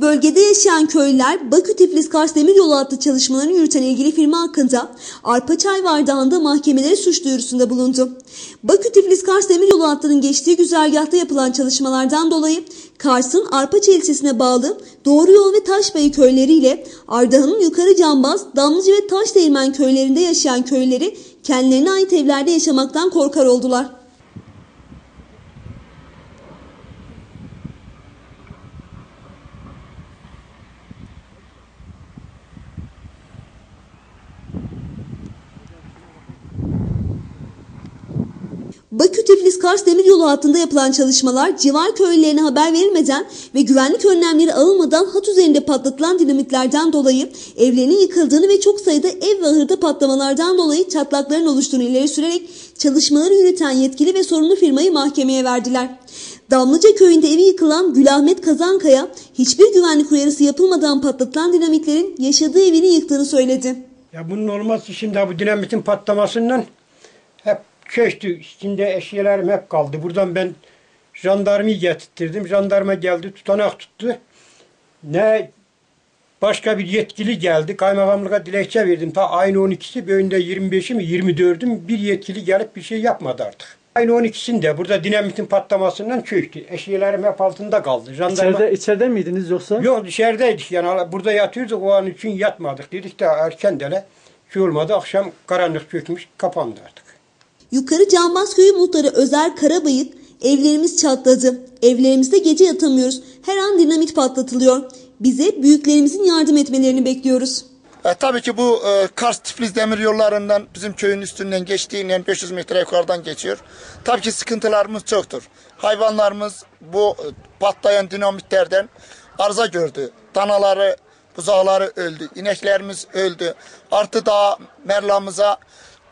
Bölgede yaşayan köylüler Bakü Tiflis Kars Demiryolu hattı çalışmalarını yürüten ilgili firma hakkında Arpaçay Vardağı'nda mahkemelere suç duyurusunda bulundu. Bakü Tiflis Kars Demiryolu hattının geçtiği güzergahta yapılan çalışmalardan dolayı Kars'ın Arpaçay ilçesine bağlı Doğru Yol ve Taşbayı köyleriyle Ardahan'ın Yukarı Cambaz, Damlıca ve Taşdeğirmen köylerinde yaşayan köyleri kendilerine ait evlerde yaşamaktan korkar oldular. Bakü Tiflis Kars Demiryolu hattında yapılan çalışmalar civar köylülerine haber verilmeden ve güvenlik önlemleri alınmadan hat üzerinde patlatılan dinamitlerden dolayı evlerinin yıkıldığını ve çok sayıda ev ve ahırda patlamalardan dolayı çatlakların oluştuğunu ileri sürerek çalışmaları yürüten yetkili ve sorumlu firmayı mahkemeye verdiler. Damlıca köyünde evi yıkılan Gülahmet Kazankaya hiçbir güvenlik uyarısı yapılmadan patlatılan dinamitlerin yaşadığı evini yıktığını söyledi. Ya bunun olması şimdi bu dinamitin patlamasından köştü. İçinde eşyalarım hep kaldı. Buradan ben jandarmayı getirttirdim. Jandarma geldi tutanak tuttu. Ne başka bir yetkili geldi. Kaymakamlığa dilekçe verdim. Ta aynı 12'si bölümde 25'i mi 24'üm bir yetkili gelip bir şey yapmadı artık. Aynı 12'sinde burada dinamitin patlamasından çöktü. Eşyalarım hep altında kaldı. Jandarma... İçeride, içeride miydiniz yoksa? Yok dışarıdaydık yani burada yatıyorduk o an için yatmadık. Dedik de erken dele şey olmadı akşam karanlık çökmüş kapandı artık. Yukarı Canbaz Köyü muhtarı Özer Karabayık evlerimiz çatladı. Evlerimizde gece yatamıyoruz. Her an dinamit patlatılıyor. Bize büyüklerimizin yardım etmelerini bekliyoruz. E, tabii ki bu e, Kars Tiflis demir yollarından bizim köyün üstünden geçtiğinden 500 metre yukarıdan geçiyor. Tabii ki sıkıntılarımız çoktur. Hayvanlarımız bu e, patlayan dinamitlerden arıza gördü. Danaları, buzağları öldü. İneklerimiz öldü. Artı daha merlamıza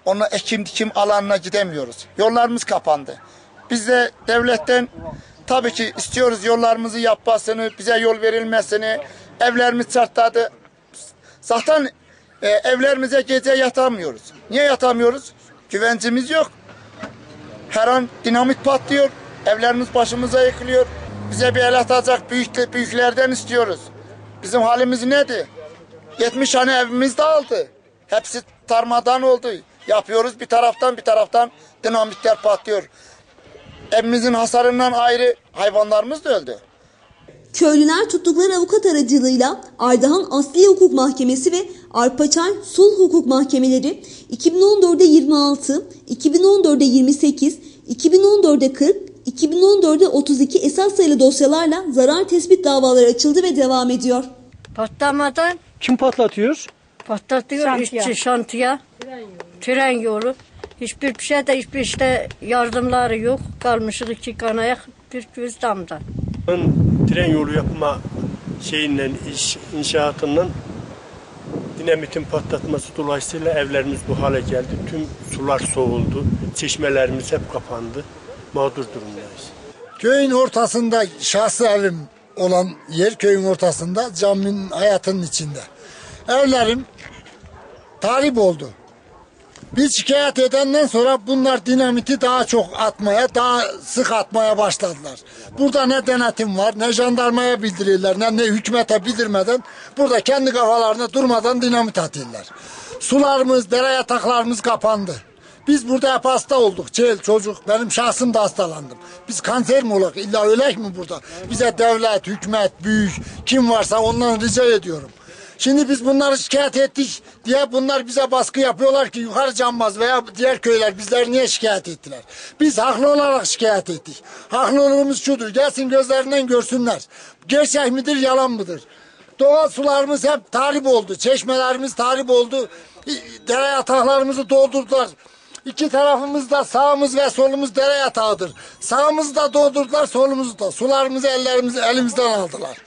onu ekim dikim alanına gidemiyoruz. Yollarımız kapandı. Biz de devletten tabii ki istiyoruz yollarımızı yapmasını, bize yol verilmesini. Evlerimiz çatladı. Zaten e, evlerimize gece yatamıyoruz. Niye yatamıyoruz? Güvencimiz yok. Her an dinamit patlıyor. Evlerimiz başımıza yıkılıyor. Bize bir el atacak büyük, büyüklerden istiyoruz. Bizim halimiz nedir? 70 tane evimiz dağıldı. Hepsi tarmadan oldu. Yapıyoruz bir taraftan bir taraftan dinamitler patlıyor. Evimizin hasarından ayrı hayvanlarımız da öldü. Köylüler tuttukları avukat aracılığıyla Ardahan Asliye Hukuk Mahkemesi ve Arpaçay Sulh Hukuk Mahkemeleri 2014'de 26, 2014'de 28, 2014'de 40, 2014'de 32 esas sayılı dosyalarla zarar tespit davaları açıldı ve devam ediyor. Patlamadan Kim patlatıyor? patlatıyor Şantiye. işçi şantiye. Tren yolu. Hiçbir bir şey de hiçbir işte yardımları yok. Kalmışız iki kanayak bir göz damda. tren yolu yapma şeyinden iş, inşaatından dinamitin patlatması dolayısıyla evlerimiz bu hale geldi. Tüm sular soğuldu. Çeşmelerimiz hep kapandı. Mağdur durumdayız. Köyün ortasında şahsı evim olan yer köyün ortasında caminin hayatının içinde. Evlerim tahrip oldu. Biz şikayet edenden sonra bunlar dinamiti daha çok atmaya, daha sık atmaya başladılar. Burada ne denetim var, ne jandarmaya bildirirler, ne, ne hükümete bildirmeden burada kendi kafalarına durmadan dinamit atıyorlar. Sularımız, dere yataklarımız kapandı. Biz burada hep hasta olduk. Çel, çocuk, benim şahsım da hastalandım. Biz kanser mi olak, illa ölek mi burada? Bize devlet, hükümet, büyük, kim varsa ondan rica ediyorum. Şimdi biz bunları şikayet ettik diye bunlar bize baskı yapıyorlar ki yukarı Canmaz veya diğer köyler bizleri niye şikayet ettiler? Biz haklı olarak şikayet ettik. Haklılığımız şudur. Gelsin gözlerinden görsünler. Gerçek midir yalan mıdır? Doğal sularımız hep tahrip oldu. Çeşmelerimiz tahrip oldu. Dere yataklarımızı doldurdular. İki tarafımızda sağımız ve solumuz dere yatağıdır. Sağımızı da doldurdular, solumuzu da. Sularımızı ellerimizi elimizden aldılar.